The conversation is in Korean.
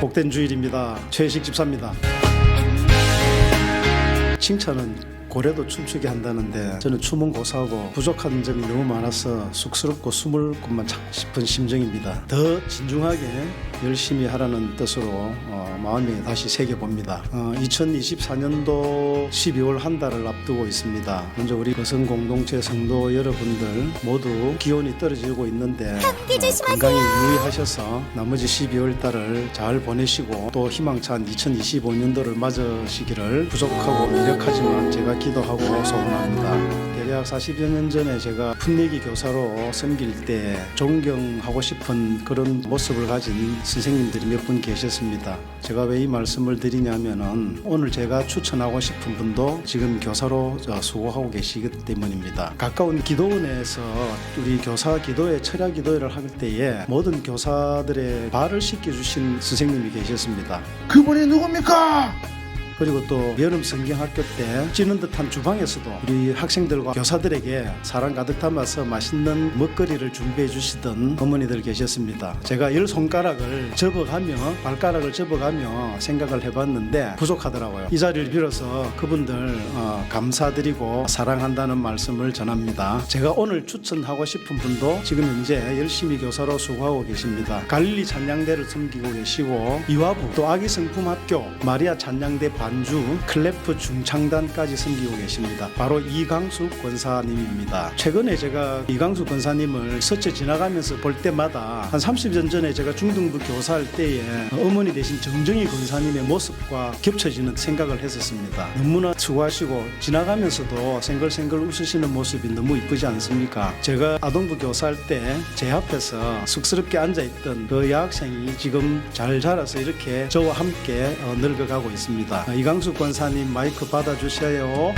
복된 주일입니다. 최식 집사입니다. 칭찬은 고래도 춤추게 한다는데 저는 춤은 고사하고 부족한 점이 너무 많아서 쑥스럽고 숨을 곳만 찾고 싶은 심정입니다. 더 진중하게 열심히 하라는 뜻으로 어, 마음에 다시 새겨봅니다. 어, 2024년도 12월 한 달을 앞두고 있습니다. 먼저 우리 거성 공동체 성도 여러분들 모두 기온이 떨어지고 있는데 어, 건강히 유의하셔서 나머지 12월 달을 잘 보내시고 또 희망찬 2025년도를 맞으시기를 부족하고 미력하지만 제가 기도하고 소원합니다. 대략 40여 년 전에 제가 풋내기 교사로 섬길 때 존경하고 싶은 그런 모습을 가진 선생님들이 몇 분 계셨습니다. 제가 왜 이 말씀을 드리냐면은 오늘 제가 추천하고 싶은 분도 지금 교사로 저 수고하고 계시기 때문입니다. 가까운 기도원에서 우리 교사 기도회 철야 기도회를 할 때에 모든 교사들의 발을 씻겨주신 선생님이 계셨습니다. 그분이 누굽니까? 그리고 또 여름 성경학교 때 찌는 듯한 주방에서도 우리 학생들과 교사들에게 사랑 가득 담아서 맛있는 먹거리를 준비해 주시던 어머니들 계셨습니다. 제가 열 손가락을 접어가며 발가락을 접어가며 생각을 해봤는데 부족하더라고요. 이 자리를 빌어서 그분들 어, 감사드리고 사랑한다는 말씀을 전합니다. 제가 오늘 추천하고 싶은 분도 지금 현재 열심히 교사로 수고하고 계십니다. 갈릴리 찬양대를 섬기고 계시고 이화부 또 아기성품학교 마리아 찬양대 반주 클래프 중창단까지 섬기고 계십니다. 바로 이강수 권사님입니다. 최근에 제가 이강수 권사님을 서체 지나가면서 볼 때마다 한 30년 전에 제가 중등부 교사할 때에 어머니 대신 정정희 권사님의 모습과 겹쳐지는 생각을 했었습니다. 너무나 수고하시고 지나가면서도 생글생글 웃으시는 모습이 너무 이쁘지 않습니까? 제가 아동부 교사할 때 제 앞에서 쑥스럽게 앉아있던 그 여학생이 지금 잘 자라서 이렇게 저와 함께 어, 늙어가고 있습니다. 어, 이강수 권사님 마이크 받아주셔요.